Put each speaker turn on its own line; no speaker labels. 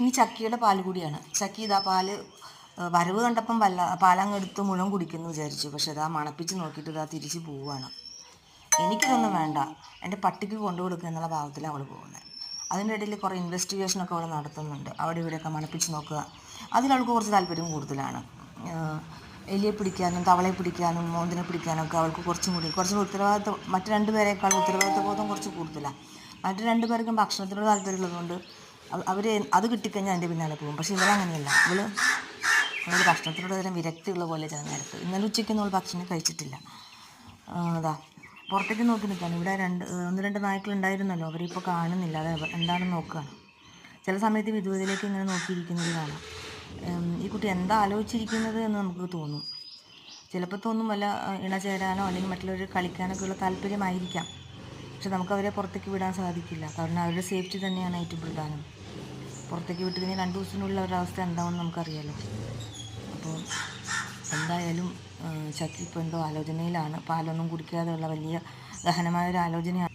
ഇനി ചക്കിയുടെ പാൽ കൂടിയാണ്. ചക്കി ഇതാ പാൽ വരവ് കണ്ടപ്പം വല്ല പാലങ്ങ് എടുത്ത് മുഴുവൻ കുടിക്കുന്നു വിചാരിച്ചു. പക്ഷെ ഇതാ മണപ്പിച്ച് നോക്കിയിട്ട് ഇതാ തിരിച്ച് പോവുകയാണ് എനിക്കിതൊന്നും വേണ്ട. എന്റെ പട്ടിക്ക് കൊണ്ടു കൊടുക്കുക എന്നുള്ള ഭാവത്തിലാണ് അവൾ പോകുന്നത്. അതിന്റെ ഇടയിൽ കുറേ ഇൻവെസ്റ്റിഗേഷനൊക്കെ അവൾ നടത്തുന്നുണ്ട്. അവിടെ ഇവിടെയൊക്കെ മണപ്പിച്ച് നോക്കുക. അതിലവൾക്ക് കുറച്ച് താല്പര്യം കൂടുതലാണ്. എലിയെ പിടിക്കാനും തവളയെ പിടിക്കാനും മോന്തിനെ പിടിക്കാനും ഒക്കെ അവൾക്ക് കുറച്ചും കൂടി കുറച്ച് ഉത്തരവാദിത്വം മറ്റു രണ്ടുപേരെക്കാൾ ഉത്തരവാദിത്വ ബോധം കുറച്ച് കൂടുതലാണ്. മറ്റു രണ്ടുപേർക്കും ഭക്ഷണത്തിനോട് താല്പര്യമുള്ളതുകൊണ്ട് അവർ അത് കിട്ടിക്കഴിഞ്ഞാൽ എന്റെ പിന്നാലെ പോകും. പക്ഷേ ഇവിടെ അങ്ങനെയല്ല. അവൾ ഭക്ഷണത്തിനോട് തരം വിരക്തിയുള്ള പോലെ ചില നേരത്ത് ഇന്നലെ ഉച്ചയ്ക്കൊന്നും അവൾ ഭക്ഷണം കഴിച്ചിട്ടില്ല. അതാ. പുറത്തേക്ക് നോക്കി നിൽക്കുകയാണ്. ഇവിടെ രണ്ട് ഒന്ന് രണ്ട് നായ്ക്കൾ ഉണ്ടായിരുന്നല്ലോ. അവരിപ്പോൾ കാണുന്നില്ല. അത് എന്താണെന്ന് നോക്കുകയാണ്. ചില സമയത്ത് വിദൂരത്തിലേക്ക് ഇങ്ങനെ നോക്കിയിരിക്കുന്നത് കാണാം. ഈ കുട്ടി എന്താ ആലോചിച്ചിരിക്കുന്നത് എന്ന് നമുക്ക് തോന്നും. ചിലപ്പോൾ തോന്നും വല്ല ഇണ ചേരാനോ അല്ലെങ്കിൽ മറ്റുള്ളവർ കളിക്കാനൊക്കെ ഉള്ള താല്പര്യമായിരിക്കാം. പക്ഷെ നമുക്ക് അവരെ പുറത്തേക്ക് വിടാൻ സാധിക്കില്ല. കാരണം അവരുടെ സേഫ്റ്റി തന്നെയാണ് ഏറ്റവും പ്രധാനം. പുറത്തേക്ക് വിട്ട് കഴിഞ്ഞാൽ രണ്ട് ദിവസത്തിനുള്ളിൽ അവരുടെ അവസ്ഥ എന്താണെന്ന് നമുക്കറിയാലോ. അപ്പോൾ എന്തായാലും ശക്തി ഇപ്പോൾ എന്തോ ആലോചനയിലാണ്. പാലൊന്നും കുടിക്കാതെയുള്ള വലിയ ഗഹനമായ ഒരു ആലോചനയാണ്.